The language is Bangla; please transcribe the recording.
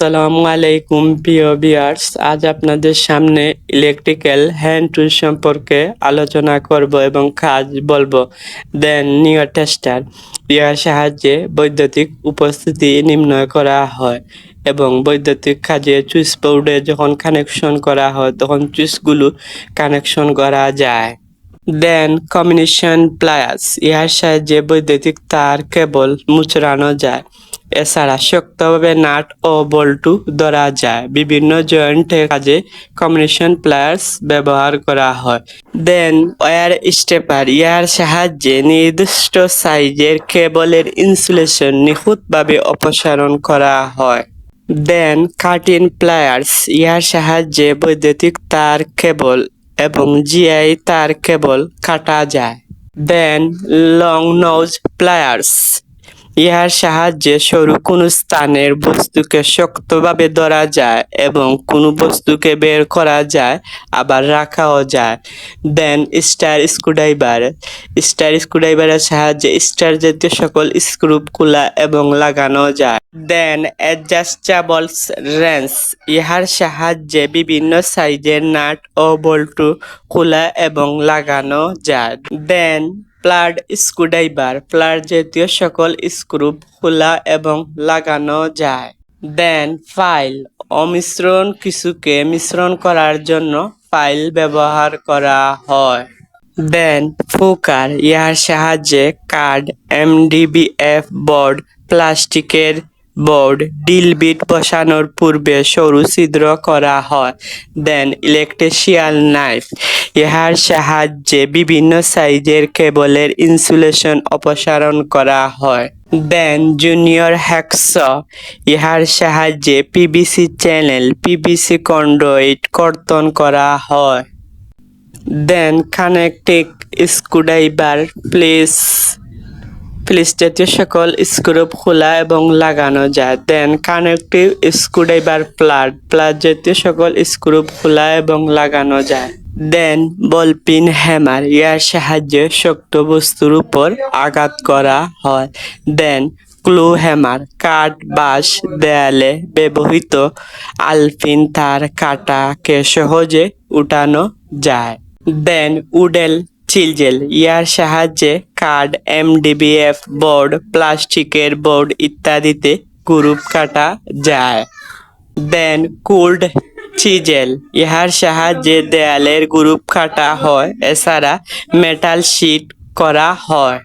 আসসালামু আলাইকুম, প্রিয় বিয়ার্স আজ আপনাদের সামনে ইলেকট্রিক্যাল হ্যান্ড টুল সম্পর্কে আলোচনা করব এবং কাজ বলব। দেন নিউ টেস্টার ইহার সাহায্যে বৈদ্যুতিক উপস্থিতি নির্ণয় করা হয় এবং বৈদ্যুতিক কাজে চুইস বোর্ডে যখন কানেকশন করা হয়, তখন চুইসগুলো কানেকশন করা যায়। দেন কম্বিনেশন প্লায়াস ইহার সাহায্যে বৈদ্যুতিক তার কেবল মুচড়ানো যায়। এছাড়া শক্তভাবে নাট ও বল্টু ধরা যায়। বিভিন্ন জয়েন্টের কাজে কম্বিনেশন প্লায়ার্স ব্যবহার করা হয়। দেন ওয়ার স্টেপার ইয়ার সাহায্যে নির্দিষ্ট সাইজের কেবলের ইনসুলেশন নিখুঁতভাবে অপসারণ করা হয়। দেন কাটিং প্লায়ার্স ইয়ার সাহায্যে বৈদ্যুতিক তার কেবল এবং জিআই তার কেবল কাটা যায়। দেন লং নোজ প্লায়ার্স ইহার সাহায্যে সরু কোনো স্থানের বস্তুকে শক্তভাবে ধরা যায় এবং কোনো বস্তুকে বের করা যায়, আবার রাখাও যায়। দেন স্টার স্ক্রুড্রাইভার স্টার স্ক্রুড্রাইভারের সাহায্যে স্টার জাতীয় সকল স্ক্রুপ খোলা এবং লাগানো যায়। দেন অ্যাডজাস্টেবলস রেন্স ইহার সাহায্যে বিভিন্ন সাইজের নাট ও বল্টু খোলা এবং লাগানো যায়। দেন প্লাড স্ক্রুড্রাইভার, প্লাড জাতীয় সকল স্ক্রু খোলা এবং লাগানো যায়। দেন ফাইল অমিশ্রণ কিছুকে মিশ্রণ করার জন্য ফাইল ব্যবহার করা হয়। দেন ফুকার ইয়ার সাহায্যে কার্ড এমডিবিএফ বোর্ড প্লাস্টিকের বোর্ড ডিল বিট বসানোর পূর্বে সরু ছিদ্র করা হয় দেন ইলেকট্রিশিয়াল নাইফ ইহার সাহায্যে বিভিন্ন সাইজের কেবলের ইনসুলেশন অপসারণ করা হয়। দেন জুনিয়র হ্যাকস ইহার সাহায্যে পিবিসি চ্যানেল পিবিসি কন্ডোইট কর্তন করা হয়। দেন কানেক্টিক স্ক্রুড্রাইভার প্লেস প্লেস জাতীয় সকল স্ক্রুপ, খোলা এবং লাগানো যায়। দেন কানেক্টিভ স্ক্রুড্রাইভার প্লাট প্লাট জাতীয় সকল স্ক্রুপ, খোলা এবং লাগানো যায়। দেন বলপিন হ্যামার ইয়ার সাহায্যে শক্ত বস্তুর উপর আঘাত করা হয়। দেন ক্লু হ্যামার কাঠ, বাঁশ, দেয়ালে ব্যবহৃত আলপিন তার কাটাকে সহজে উঠানো যায়। দেন উডেল চিলজেল ইয়ার সাহায্যে কার্ড, এমডিবিএফ বোর্ড, প্লাস্টিকের বোর্ড ইত্যাদিতে গ্রুপ কাটা যায়। দেন কুল্ড চিজেল ইহার সাহায্যে দেয়ালের গ্রুপ কাটা হয়, এছাড়া মেটাল শিট করা হয়।